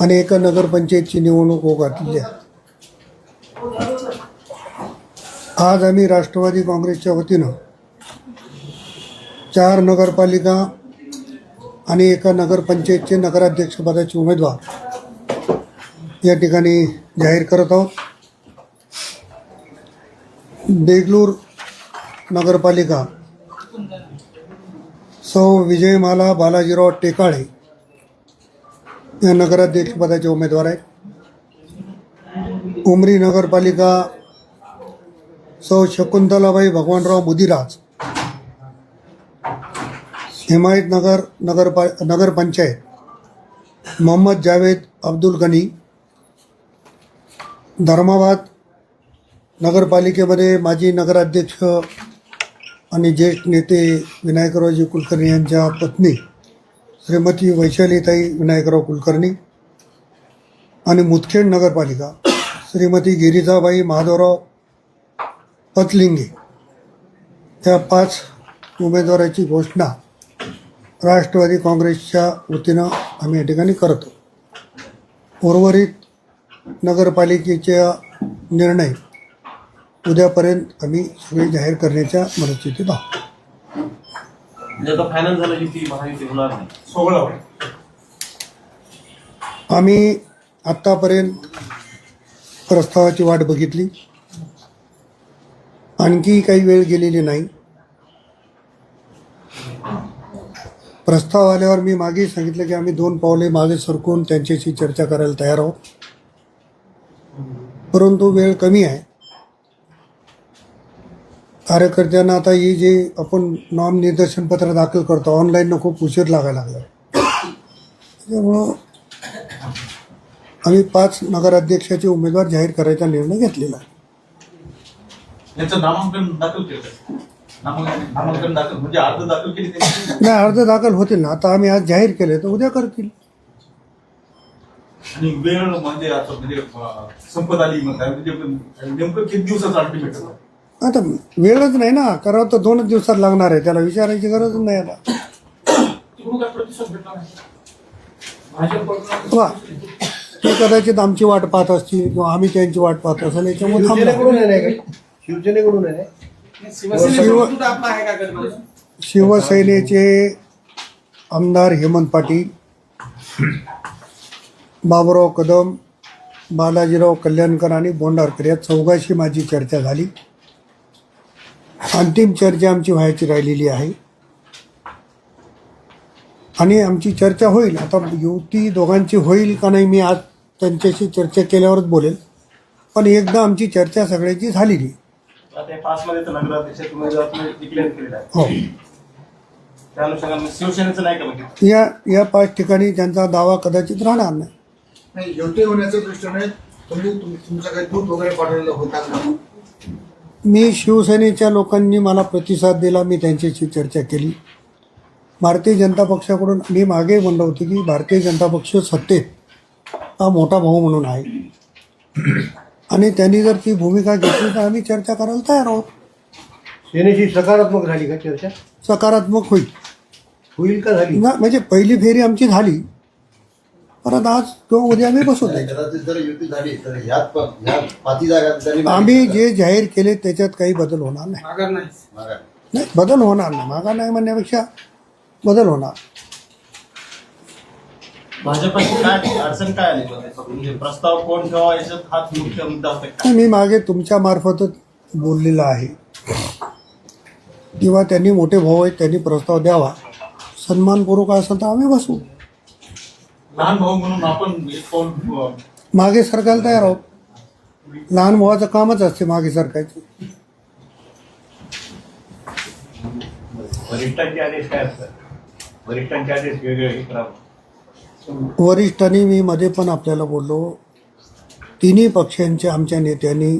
आणि एका नगरपंचायतची निवडणूक हो आहे. आज आम्ही राष्ट्रवादी काँग्रेसच्या वतीनं चार नगरपालिका आणि एका नगरपंचायतचे नगराध्यक्षपदाचे उमेदवार या ठिकाणी जाहीर करत आहोत. देगलूर नगरपालिका सौ विजयमाला बालाजीराव टेकाळे या नगराध्यक्षपदाचे उमेदवार आहेत. उमरी नगरपालिका सौ शकुंतलाबाई भगवानराव मुदिराज हिमायतनगर नगरपा नगरपंचायत मोहम्मद जावेद अब्दुल गनी धर्माबाद नगरपालिकेमध्ये माजी नगराध्यक्ष आणि ज्येष्ठ नेते विनायकरावजी कुलकर्णी यांच्या पत्नी श्रीमती वैशालीताई विनायकराव कुलकर्णी आणि मुदखेड नगरपालिका श्रीमती गिरिजाबाई माधवराव पतलिंगे. या पाच उमेदवाराची घोषणा राष्ट्रवादी काँग्रेसच्या वतीनं आम्ही या ठिकाणी करतो. उर्वरित नगरपालिकेचा निर्णय उद्यापर्यंत आम्ही सगळे जाहीर करण्याच्या मनस्थितीत आहोत. म्हणजे आता फायनल झालं की ती महायुती होणार नाही. सोहळा. आम्ही आत्तापर्यंत प्रस्तावाची वाट बघितली. आणखी काही वेळ गेलेली नाही. प्रस्ताव आल्यावर मी मागे सांगितलं की आम्ही दोन पावले मागे सरकून त्यांच्याशी चर्चा करायला तयार आहोत. परंतु वेळ कमी आहे. कार्यकर्त्यांना आता ही जे आपण नॉम निदर्शनपत्र दाखल करतो ऑनलाईननं खूप उशीर लागायला लागला. त्यामुळं आम्ही पाच नगराध्यक्षाचे उमेदवार जाहीर करायचा निर्णय घेतलेला. आहे यांचं नामांकन दाखल केलं का? नामांकन नामांकन दाखल म्हणजे नाही अर्ज दाखल होतील ना. आता आम्ही आज जाहीर केले तर उद्या करतील. आणि वेळ म्हणजे आता म्हणजे संपत आली म्हणजे नेमकं किती दिवसाचं अल्टिमेटम आता वेळच नाही ना. करावं तर दोनच दिवसात लागणार आहे. त्याला विचारायची गरज नाही आता. ते कदाचित आमची वाट पाहत असतील किंवा आम्ही त्यांची वाट पाहत असेल याच्यामुळे. शिवसेनेकडून शिवसेनेचे आमदार हेमंत पाटील बाबुराव कदम बालाजीराव कल्याणकर आणि बोंडारकर या चौघाशी माझी चर्चा झाली. अंतिम चर्चा आमची व्हायची राहिलेली आहे. आणि आमची चर्चा होईल. आता युती दोघांची होईल का नाही मी आज त्यांच्याशी चर्चा केल्यावरच बोलेल. पण एकदा आमची चर्चा सगळ्याची झालेली. आता या पाच मध्ये तर नगराध्यक्ष उमेदवार डिक्लेअर केलेला आहे. हो. त्या अनुषंगाने शिवसेनेचं नाही का बघितलं या या पाच ठिकाणी त्यांचा दावा कदाचित राहणार नाही. योग्य होण्याच्या दृष्टीने तुम्ही तुम- तुमचं काही दूध वगैरे पाठवलेलं होता का? मी शिवसेनेच्या लोकांनी मला प्रतिसाद दिला मी त्यांच्याशी चर्चा केली. भारतीय जनता पक्षाकडून मी मागे म्हणलं होतं की भारतीय जनता पक्ष सत्तेत हा मोठा भाऊ म्हणून आहे. आणि त्यांनी जर ती भूमिका घेतली तर आम्ही चर्चा करायला तयार आहोत. सेनेची सकारात्मक झाली का चर्चा? सकारात्मक होईल. होईल का झाली? ना म्हणजे पहिली फेरी आमची झाली. परत आज किंवा उद्या आम्ही बसवत आहे आम्ही जे जाहीर केले त्याच्यात काही बदल होणार नाही. नाही. बदल होणार नाही. मागा नाही म्हणण्यापेक्षा बदल होणार. भाजपची काय अडचण काय आली? मध्ये? म्हणजे प्रस्ताव कोण ठेवा याच्यात हाच मुख्य मुद्दा होता. काय मी मागे तुमच्या मार्फतच बोललेलं आहे. किंवा त्यांनी मोठे भाऊ आहेत त्यांनी प्रस्ताव द्यावा. सन्मानपूर्वक असेल तर आम्ही बसू. लहान भाऊ म्हणून आपण एक पाऊल अं, मागे सरकायला तयार आहोत. लहान भावाचं कामच असते मागे सरकायचं. वरिष्ठांचे आदेश काय असतात? वरिष्ठांचे आदेश वेगळे हे करावं वरिष्ठांनी मी मध्ये पण आपल्याला बोललो. तिन्ही पक्षांच्या आमच्या नेत्यांनी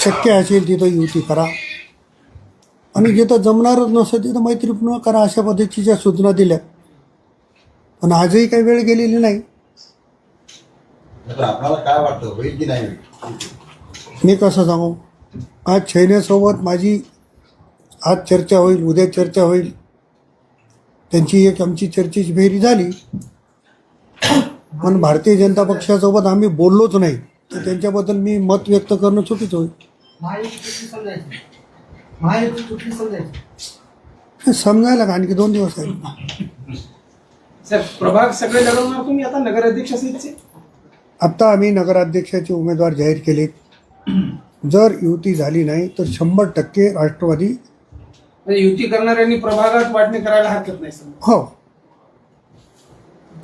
शक्य असेल तिथं युती करा. आणि जिथं जमणारच नसेल तिथं मैत्रीपूर्ण करा अशा पद्धतीच्या सूचना दिल्या. पण आजही काही वेळ गेलेली नाही. तर आपल्याला काय वाटतं? होईल की नाही होईल? मी कसं सांगू? आज छैनेसोबत माझी आज चर्चा होईल उद्या चर्चा होईल. त्यांची एक आमची चर्चेची फेरी झाली. पण भारतीय जनता पक्षासोबत आम्ही बोललोच नाही. तर त्यांच्याबद्दल मी मत व्यक्त करणं चुकीचं होईल. समजायला का? आणखी दोन दिवस आहे सर प्रभाग सगळे लढवणार तुम्ही आता आत्ता आम्ही नगराध्यक्षाचे उमेदवार जाहीर केले. जर युती झाली नाही तर शंभर टक्के राष्ट्रवादी म्हणजे युती करणाऱ्यांनी प्रभागात वाटणी करायला हरकत नाही सर. हो.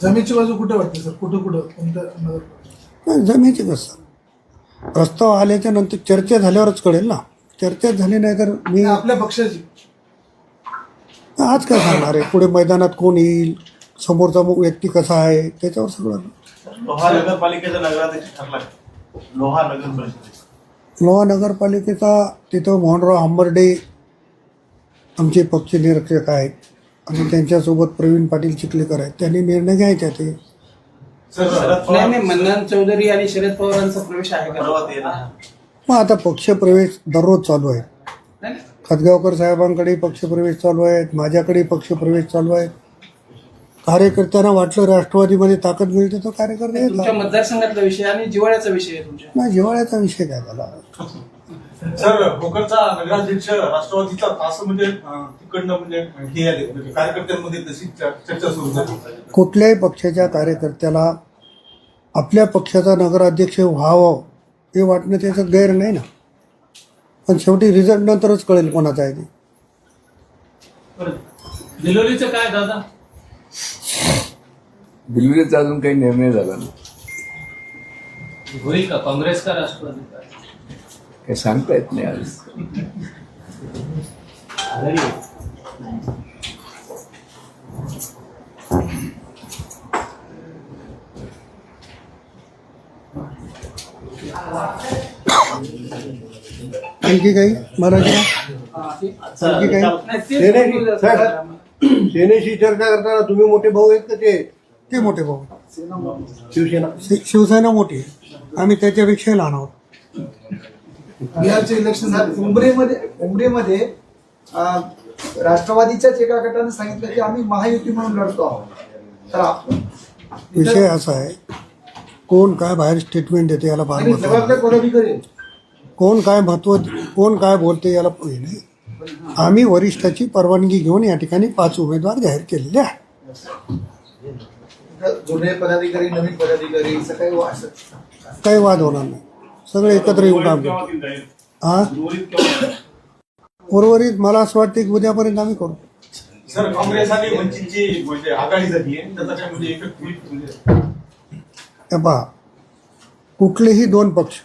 जमीनची बाजू कुठे वाटते सर? कुठं कुठं? कोणत्या नगर? जमेचे कसं प्रस्ताव आल्याच्यानंतर चर्चा झाल्यावरच कळेल ना. चर्चा झाली नाही तर मी आपल्या पक्षाची. आज काय सांगणार आहे? पुढे मैदानात कोण येईल? समोरचा मग व्यक्ती कसा आहे त्याच्यावर सगळं. लोहा नगरपालिकेचा नगराध्यक्ष ठरला? लोहा नगर परिषद. लोहा नगरपालिकेचा तिथं मोहनराव आंबर्डे आमचे पक्ष निरीक्षक आहेत. आणि त्यांच्यासोबत प्रवीण पाटील चिखलेकर आहेत. त्यांनी निर्णय घ्यायचा ते. मन्नान चौधरी आणि शरद पवारांचा प्रवेश आहे का? मग आता पक्षप्रवेश दररोज चालू आहे. खतगावकर साहेबांकडे पक्षप्रवेश चालू आहेत. माझ्याकडे पक्षप्रवेश चालू आहेत. कार्यकर्त्यांना वाटलं राष्ट्रवादीमध्ये ताकद मिळते तर कार्यकर्ते तुमच्या येतात मतदारसंघातला विषय आणि जिवाळ्याचा विषय आहे तुमच्या. नाही जिव्हाळ्याचा विषय काय झाला? सर भोकरचा नगराध्यक्ष राष्ट्रवादीचा असं म्हणजे अं, तिकडनं म्हणजे हे आले म्हणजे कार्यकर्त्यांमध्ये तशी चर- चर्चा सुरू झाली. कुठल्याही पक्षाच्या कार्यकर्त्याला आपल्या पक्षाचा नगराध्यक्ष व्हावं हे वाटणं त्याचं गैर नाही ना. पण शेवटी रिझल्ट नंतरच कळेल कोणाचा आहे ते. काय दादा? दिल्लीचा अजून काही निर्णय झाला नाही. होईल का? काँग्रेस का राष्ट्रवादी? का काही सांगता येत नाही आज. आणखी काही? मराठी? आणखी काही? सेनेशी चर्चा करताना तुम्ही मोठे भाऊ आहेत का ते? ते मोठे भाऊ शिवसेना. शिवसेना मोठी आहे. आम्ही त्याच्यापेक्षाही लहान आहोत. बिहारचे इलेक्शन झाले. उमरेमध्ये उमरेमध्ये राष्ट्रवादीच्याच एका गटाने सांगितलं की आम्ही महायुती म्हणून लढतो आहोत. तर आपण विषय असा आहे कोण काय बाहेर स्टेटमेंट देते याला फार महत्त्व. कोण काय महत्त्व कोण काय बोलते याला नाही. आम्ही वरिष्ठाची परवानगी घेऊन या ठिकाणी पाच उमेदवार जाहीर केलेले आहे जुने पदाधिकारी नवीन पदाधिकारी असं काही वा- असं काही वाद होणार नाही. सगळे एकत्र येऊन काम करतो हा? उर्वरित मला असं वाटतं की उद्यापर्यंत आम्ही करू. सर काँग्रेस आणि वंचितची म्हणजे आघाडी झाली आहे. त्याचा काय म्हणजे होईल? म्हणजे हे पहा. कुठलेही दोन पक्ष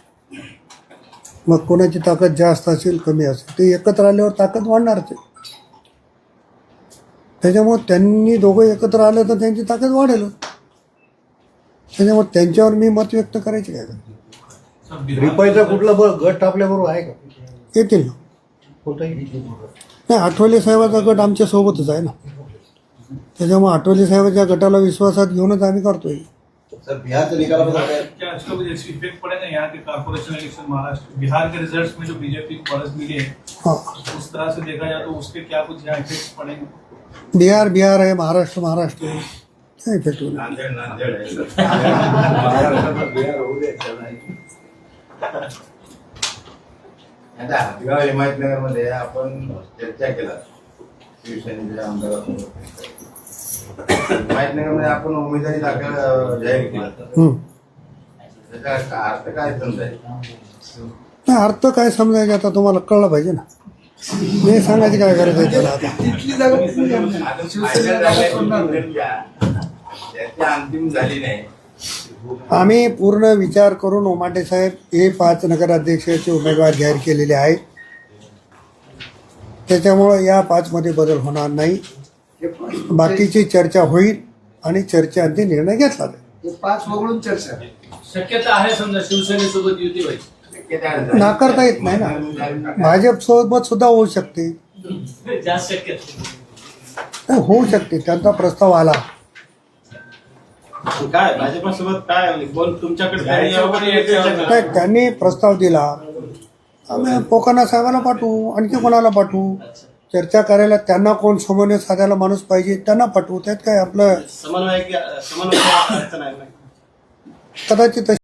मग कोणाची ताकद जास्त असेल कमी असेल ते एकत्र आल्यावर ताकद वाढणारच आहे. त्याच्यामुळे त्यांनी दोघं एकत्र आलं तर त्यांची ताकद वाढेल त्याच्यामुळे त्यांच्यावर मी मत व्यक्त करायचे काय रिपाईचा कुठला ब- गट आपल्याबरोबर आहे का? येतील ना. कोणताही? नाही आठवले साहेबाचा गट आमच्या सोबतच आहे ना. त्याच्यामुळे आठवले साहेबाच्या गटाला विश्वासात घेऊनच आम्ही करतोय. सर बिहारच्या निकालाबद्दल काय क्या इसका कुछ इफेक्ट पड़ेगा यहाँ के कारपोरेशन इलेक्शन महाराष्ट्र बिहार के रिजल्ट्स में जो बीजेपी को बढ़त मिली है हां. उस तरह से देखा जाए तो उसके क्या कुछ यहाँ इफेक्ट पड़ेंगे बिहार बिहार आहे महाराष्ट्र महाराष्ट्र आहे. काय इफेक्ट होईल नांदेड नांदेड. आहे आता हातगाव हिमायतनगरमध्ये आपण चर्चा केला. शिवसेनेच्या आमदारासोबत. हिमायतनगरमध्ये आपण उमेदवारी दाखल जाहीर केला. त्याचा अर्थ काय समजाय नाही अर्थ काय समजायचे आता तुम्हाला कळलं पाहिजे ना. मी सांगायची काय गरज आहे त्याला आता? चर्चा अंतिम झाली नाही. आम्ही पूर्ण विचार करून ओमाटे साहेब हे पाच नगराध्यक्षाचे उमेदवार जाहीर केलेले आहेत. त्याच्यामुळं या पाचमध्ये बदल होणार नाही. बाकीची चर्चा होईल आणि चर्चेअंती निर्णय घेतला जाईल. हे पाच वगळून चर्चा. शक्यता आहे समजा शिवसेनेसोबत युती व्हायची. नाकारता येत नाही ना. भाजप सोबत सुद्धा होऊ शकते. जास्त शक्यता. नाही, होऊ शकते. त्यांचा प्रस्ताव आला. काय भाजपासोबत काय कोण तुमच्याकडे त्यांनी प्रस्ताव दिला. आम्ही पोकाना साहेबाला पाठवू आणखी कोणाला पाठवू? चर्चा करायला त्यांना कोण समन्वय साधायला माणूस पाहिजे त्यांना पाठवू. त्यात काय आपलं समन्वय समन्वय अडचण आहे ना? कदाचित